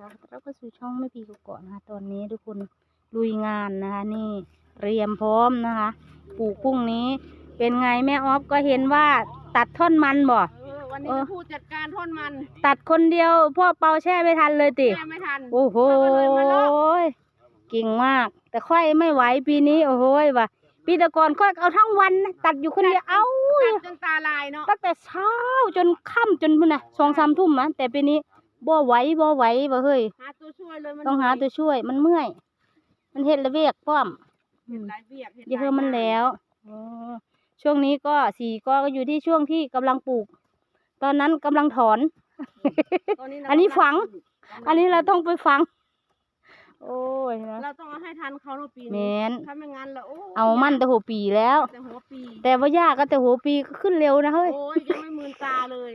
คะแล้วก็สู่ช่องไม่ปีกก่อนนะคะตอนนี้ทุกคนลุยงานนะคะนี่เตรียมพร้อมนะคะปลูกพรุ่งนี้ เป็นไงแม่ออฟก็เห็นว่าตัดท่อนมันบ่เออวันนี้เออจะพูดจัดการท่อนมันตัดคนเดียวพ่อเปาแช่ไม่ทันเลยติแม่ไม่ทันโอ้โหเราก็เลยมาลอกเก่งมาก แต่ค่อยไม่ไหวปีนี้โอ้โหว่ะปีแตะก่อนค่อยเอาทั้งวันนะตัดอยู่คนเดียวเอ้าตัดจนตาลายเนาะตั้งแต่เช้าจนค่ำจนพุ่นนะสองสามทุ่มนะแต่ปีนี้ บ่ไหวบ่ไหวบ่เฮ้ยหาตัวช่วยเลยมันต้องหาตัวช่วย มันเมื่อย มันเฮ็ดระเวียกป้อมอืเห็นมหลายเบียกห็นเดี๋ยวหเพิ่ลามมันอย่างแล้วอ๋อช่วงนี้ก็สี่ก็ก็อยู่ที่ช่วงที่กำลังปลูก ตอนนั้นกำลังถอนตเราอันนี้ฝังกำลัอันนี้เราต้องไปฟัง โอ้ยนะเราต้องเอาให้ทันเขาเนาะปีแมนี้นถ้าไม่งั้นเราโอ้ยเอามั่นแต่หัวปีแล้ว แต่หัวปี แต่ว่ายากก็แต่หัวปีก็ขึ้นเร็วนะเฮ้ย โอ้ยยังไม่มืนตาเลย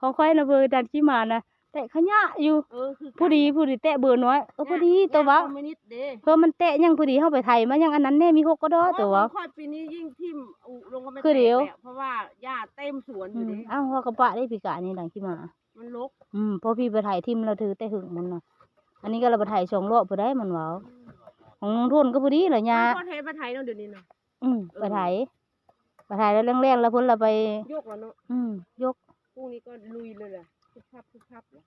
ของค่อยนะเบอร์ดันขี้หมานะ แต่ขยะอยู่เออคือผู้ดีผู้ดีแตะเบอร์น้อยเออผู้ดีตัววะคอมมิวนิสต์เด้เพิ่มมันแตะยังผู้ดีเข้าไปไทยมายังอันนั้นแน่มีหกก็ดอตัววะค่อยปีนี้ยิ่งทิ่มอุลงก็ไม่คือเดี๋ยวแตกแล้วเพราะว่าหญ้าเต็มสวนออืยู่มเด้อ้าวว่ากระปะได้ปีกะนี่ดังขี้หมา มันรกอืมเพราะพี่ไปถ่ายทิมเราถือแต่หึงมันน่ะอันนี้ก็เราไปถ่ายสองรอบพอได้มันเว้าของน้องทุนก็พอดีเหรอยาพ่อเทมาไทยเนาะเดี๋ยวนี้เนาะอืมไปถ่ายไปถ่ายแล้วแรงๆแล้วเพิ่นเราไปยกแล้วเนาะอืมยกพรุ่งนี้ก็ลุยเลยแหละ ทุบพับทุบพับเลย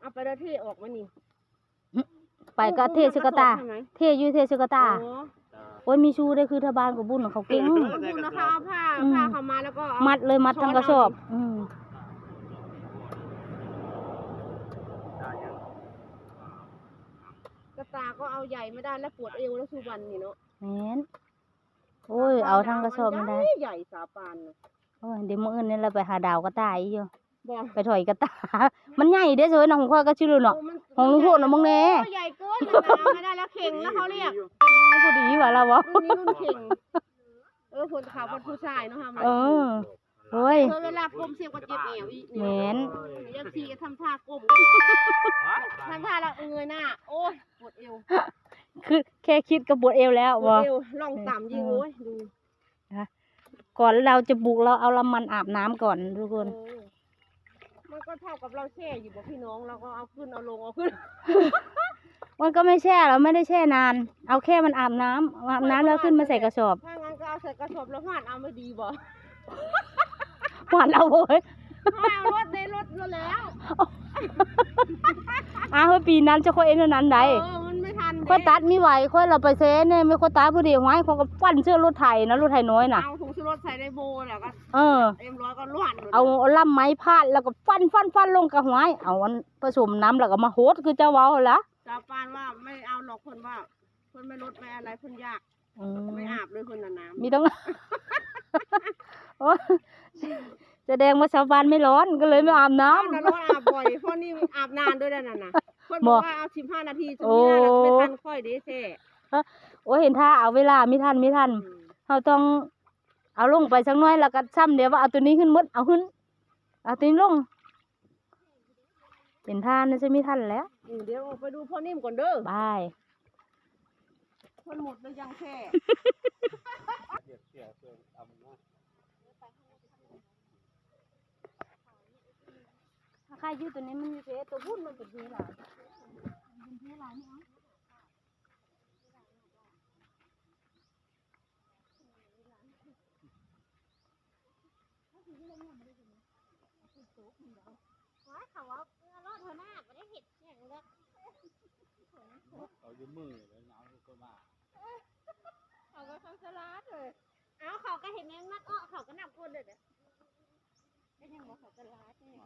เอาไปแล้วเทออกมานี่ไปก็เทศกตา ใช่ไหมเทอยู่เทศกตา โอ้โอ้ยมีชูได้คือทบานกับบุญของเขาเก่ง ขอบคุณนะคะเอาผ้าอืม ผ้าเข้ามาแล้วก็เอามัดเลยมัดทั้งกระสอบ อืมกระตาก็เอาใหญ่ไม่ได้แล้วปวดเอวแล้วสุวรรณนี่เนาะแม่นโอ้ย เอาทั้งกระสอบไม่ได้ ใหญ่ใหญ่สาปานน่ะโอ้ยเดี๋ยวมื้ออื่นนี่เราไปหาดาวกระต่ายอยู่ บอกไปถอยกระตา มันใหญ่เด้อเจ้ยน้องข้อยก็ชื่อเนาะโมันของลุงโหดน่ะมึงแน่ โอ้ใหญ่เกินกระตาไม่ได้แล้วเข่งแล้วเขาเรียกพอดีว่าเราวะรุ่นนี้รุ่นเข่งเออคนขาวคนผู้ชายเนาะค่ะมันเออโอ้ย เออเวลาก้มเสียบก็เจ็บแอวอีกแม่นเยังทีก็ทำท่าก้มทำท่าแล้วเงยหน้าโอ้ยปวดเอวคือแค่คิดก็ปวดเอวแล้วปวบ่ดเอวล่องต่ำยิงโอ้ยดูก่อนเราจะบุกเราเอาละมันอาบน้ำก่อนทุกคน เออมันก็เท่ากับเราแช่อยู่บ่พี่น้องเราก็เอาขึ้นเอาลงเอาขึ้นมันก็ไม่แช่เราไม่ได้แช่นาน เอาแค่มันอาบน้ำอาบน้ำแล้วขึ้นมาใส่กระสอบถ้างั้นก็เอาใส่กระสอบแล้วหวานเอาไม่ดีบ่หวานเอาโว้ยเอารถในรถรถแล้วอ้าวเฮ้ยปีนั้นจะค่อยเอ็นเท่านั้นได้เออมันไม่ทันเค่อยตัดไม่ไหวค่อยเราไปเซ่เนี่ยไม่ค่อยตัดพอดีหวายเขาก็ฟันเสื้อรถไถนะรถไถน้อยน่ะเอา ถุงชูรสใส่ในโบแล้วก็เออ เอ็มร้อยก็ล้วนลยเอาเอาล่ำไม้พาดแล้วก็ฟันฟันฟันลงกับหวายเอาอันผสมน้ำแล้วก็มาโหดคือเจ้าเว้าหั่นละสาปานว่าไม่เอาหรอกคนว่าคนไม่ลดไม่อะไรคนยากอืมไม่อาบเลยคนน่ะน้ำมีต้อง โอ้ยแสดงว่าชาวบ้านไม่ร้อนก็เลยไม่อาบน้น้ำนะร้อนอาบบ่อยเพราะนี่อาบนานด้วยนั่นน่ะนะคนบบ่อกว่าเอาสิบห้านาทีตรงนี้นะแล้วไม่ทันค่อยเด้เซ่ำโอ้ยเห็นท่าเอาเวลาไม่ทันไม่ทัน อืม เราต้อง เอาลงไปสักหน้อยแล้วก็ซ้ำเดี๋ยวว่าเอาตัวนี้ขึ้นหมดเอาขึ้น เอาตัวนี้ลง เป็นท่านะจะไม่ทันแล้วอืมเดี๋ยวออกไปดูพ่อนิ่มก่อนเด้อบายคนหมดแล้วยังแค่ถ้าใครยืดตัวนี้มันอยู่เฉยตัวพุ่นมันเป็นทีหลัง เขาก็ทำสลัดเลยเอาเขาก็เห็นแมงมัดอ้อเขาก็นับคนเลยเด้อเป็นยังบอกเขาสลัดเนี่ย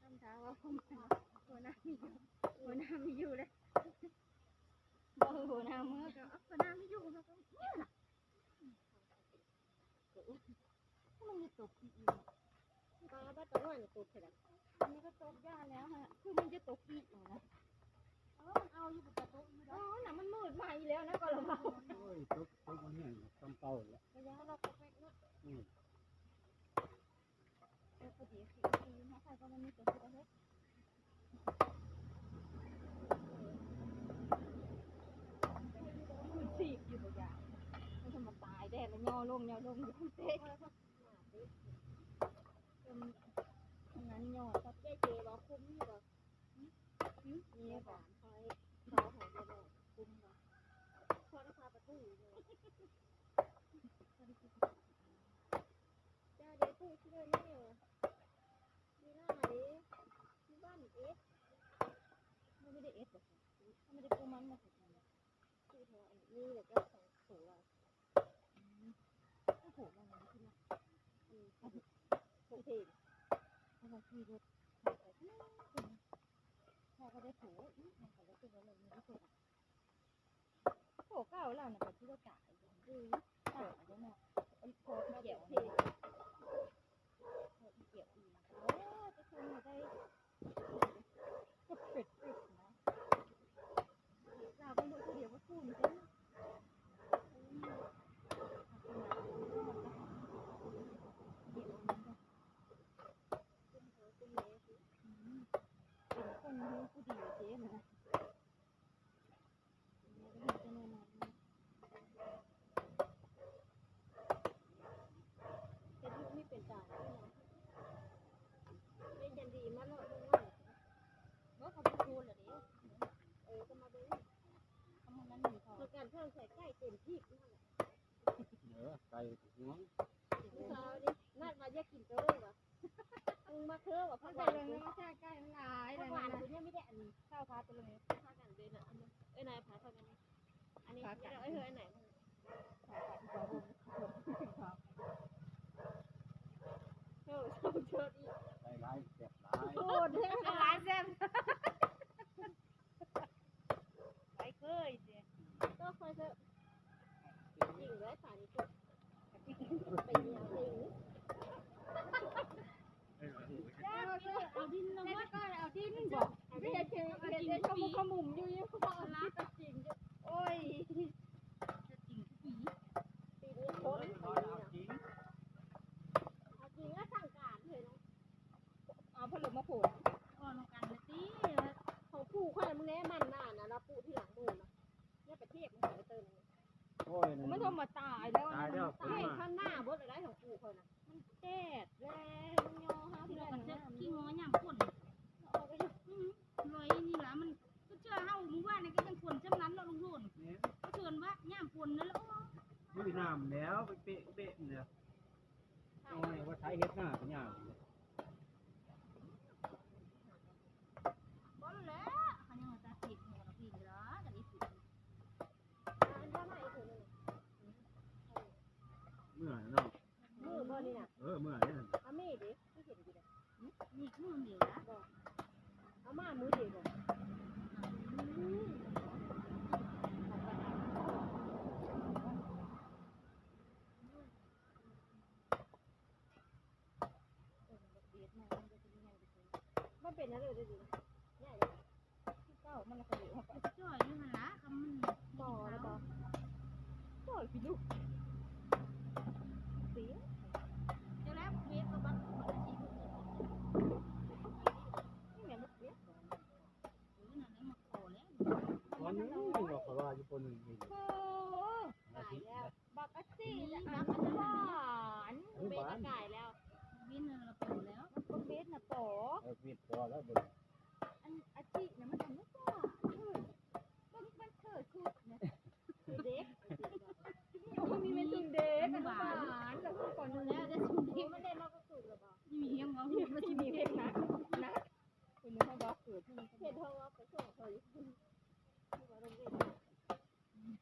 ทำท้าว่าผมหัวหน้ามีอยู่หัวหน้ามีอยู่เลยบอกหัวหน้ามือก็หัวหน้าไม่อยู่เขาก็เนี่ยน่ะ มันจะตกอีกปลาบ้าตัวน้อยน่ะตัวเท่าไหร่อันนี้ก็ตกยาแล้วฮะ คือมันจะตกอีกนะเออมันเอาอยู่กับตกไม่ได้อ๋อน่ะมันมืดมาอีกแล้วนะก็เราเอาระยะเราก็ไปเนาะเออพอดีสิคือนะใคร ลงยางเต้กอันนั้นหยอดตัดเจ๊เจ๊บอกคุ้มอยู่บอกนี่บอ ขี่รถขับไปพอก็ได้ถูกมันก็ได้ตัวเลยมันก็ถูกโถเก้าแล้วนะแบบที่เราจ่ายอืมจ่ายแล้วเนาะโถเกี่ยวทีโถเกี่ยวอีกโอ้จะชวนมาได้ก็เป็ดเป็ดนะเราก็รู้เดียวว่าคู่นี่เป็น เป็นคนรู้ผู้ดีเจ๊นะเป็นลูกไม่เป็นตาเป็นยันดีมาแล้วว่าเขาเป็นครูเหรอเดี๋ยวเออก็มาดูทำมันนั้นหนึ่งพอการเพิ่มใส่ใกล้เต็มที่นั่นแหละ เออไก่หัว เขาดินัดมาแยกกิน เต้ยวะมึงมาเคือว่าพักหวานเลยไม่ใช่ใกล้มันหลายพักหวานคุณยังไม่ได้อันข้าวพาไปเลยพากันเดินอะอันนี้เอ้ยนายพาเข้ากันนี่อันนี้เดี๋ยวเอ้ยเฮ้ยอันไหนมึงเออชอบเชิดอีกไก่ร้ายเจ็บร้ายโคตรเท่หลายเส้นไปเคยเจ๊ก็เคยเถอะจริงเลยสานี่ก็ไปเดียวจริงเอาดินลงมาก็เอาดินบอก ไม่ใช่เจ๊เจ๊ขมุกขมุมอยู่ยังเขาเอาดินจริงโอ้ยจะจริงปีปีนี้โคตรเอาจริงเอาจริงก็สั่งการเลยนะเอาผลมาผูกอ่อนกันเลยตีเขาปูค่อยมึงแน่มันน่านะเราปูที่หลังมูนะเนี่ยประเทศมันหายเติมโอ้ยมันต้องมาตายแล้วตายแล้วตายข้างหน้าบดอะไรของปูเขานะ แดดแรงยอฮะ ที่ ที่ เรา เรา ก็ จะ จะขี้งอยามคน เอาไปอยู่ อืมลอยนี่ล่ะมันก็เชื่อเฮามึงว่านี่ก็ยังคนจำนั้นเนาะลุงทุน เนี่ย ก็เชิญว่ายามคนนั่นแหละโอ้ ไม่น้ำแล้วไปเปะเปะเนี่ยโอ้ยว่าใช้เฮ็ดหน้าเป็นอย่าง บ่แล้วเขายังว่าตาติดหัวพี่เหรอกันอีสิ อันว่าไม่ถึงเลย เมื่อเนาะ มือบ่นี่น่ะ เอเมื่อเนี่ยเอามีดิที่เห็นอยู่เลยนี่คือมันเดีนะเอามามือเดียวบ่มันเป็นอะไรเลยดิเนี่ยเก้ามันกระดูกจ่อยอยู่หันล่ะคำมันต่อแล้วก็ต่อยพี่ลูก เสีย เดี๋ยวแล้วเวทก็บัดบัดชีพ นี่แม่มันเสีย หรือนั่นมาขอแล้ว วันนี้ว่าเขาว่า อยู่คนหนึ่งนี่โอ้อาทิตย์นะบักอัซี่นี่และบัอักนอันนั้นหวานเป็นอากาศแล้ววินเราเปิดแล้วมันก็เบ็ดนะป๋อเออปิดพอแล้วเบิ่งอันอาจินะมันทำไม่กว่าเฮ้ยมันมันเถิดคุดนะ คือเด็ก โอ้มีเป็นตุ่มเด็กอันหวานแล้วก็ก่อน ดู นึง แล้วจะสุด ที่มันได้มากก็สุดหรือเปล่า นี่มีเฮียงว่า ที่ที่มีเพชรนะนะคุณนึกว่าบอกเกิดที่มัน เห็นเธอว่าไปส่งเธอที่ว่าโรงเรียน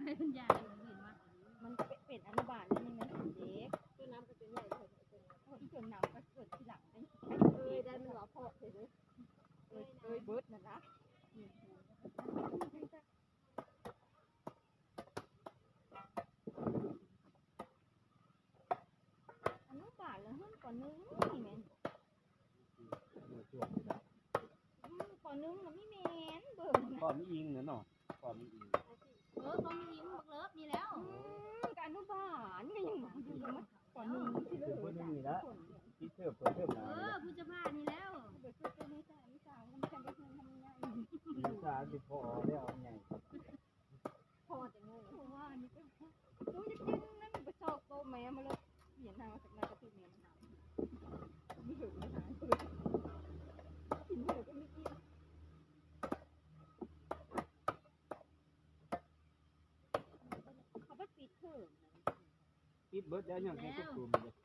ให้คุณยายเห็นว่า มันเป็นอนุบาลแล้วมันเป็นเด็ก ตัวน้ำก็เป็นใหญ่เลย ที่จนนำก็เกิดทีหลังเป็น เอ้ยได้ มันหล่อพอเลยเอ้ยเอ้ยเบิร์ดนะนะอนุบาลแล้วเฮ้ยก่อนนึงนี่แม่นเมื่อช่วงนี้นะอืมก่อนนึงมันไม่แม่นเบิ่งพ่อนมีอิงเนาะพ่อนมีอิงเออเขามียิ้มบักเลิฟนี่แล้ว อืมก็อนุบาลก็ยังมาอยู่มันก่อนนึงที่เหลือคนนึงนี่ละ คน คิดเที่ยวตัวเพิ่มวเอมอผู้จะมานี่แล้วเดี๋ยวช่วยกัไม่จ่าไม่จ่ายมันจะด้เงินทำยังไงมีสารติพอแล้วเอาไงพอจะเงินาะว่านี่ก็รู้จะกินนั่นไปชอบโตแม่มาเลยเปลี่ยนทางมาจากนายกระตุ้นเมียมันไม่ถึงไม่หายปืนนเถอะก็ไม่กินเขาไปปิดเถอะ คิดเบิดแล้วยังไงก็ตูมเลย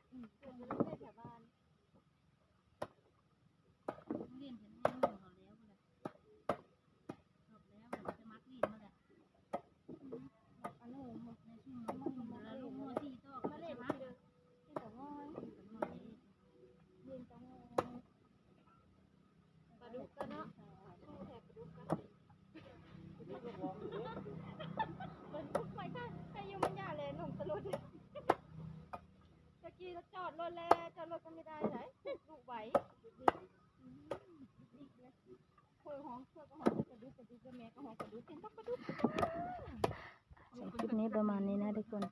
มันทุกไปค่ะใครอยู่มันอย่าเลยหนุ่มตะลุดตะกี้เราจอดรถแล้วจอดรถก็ไม่ได้ไหนลูกไหวคุยห้องเพื่อก็ห้องกระดุกกระดุกกระแม่ก็ห้องกระดุกเป็นต้องกระดุกคลิปนี้ประมาณนี้นะทุกคน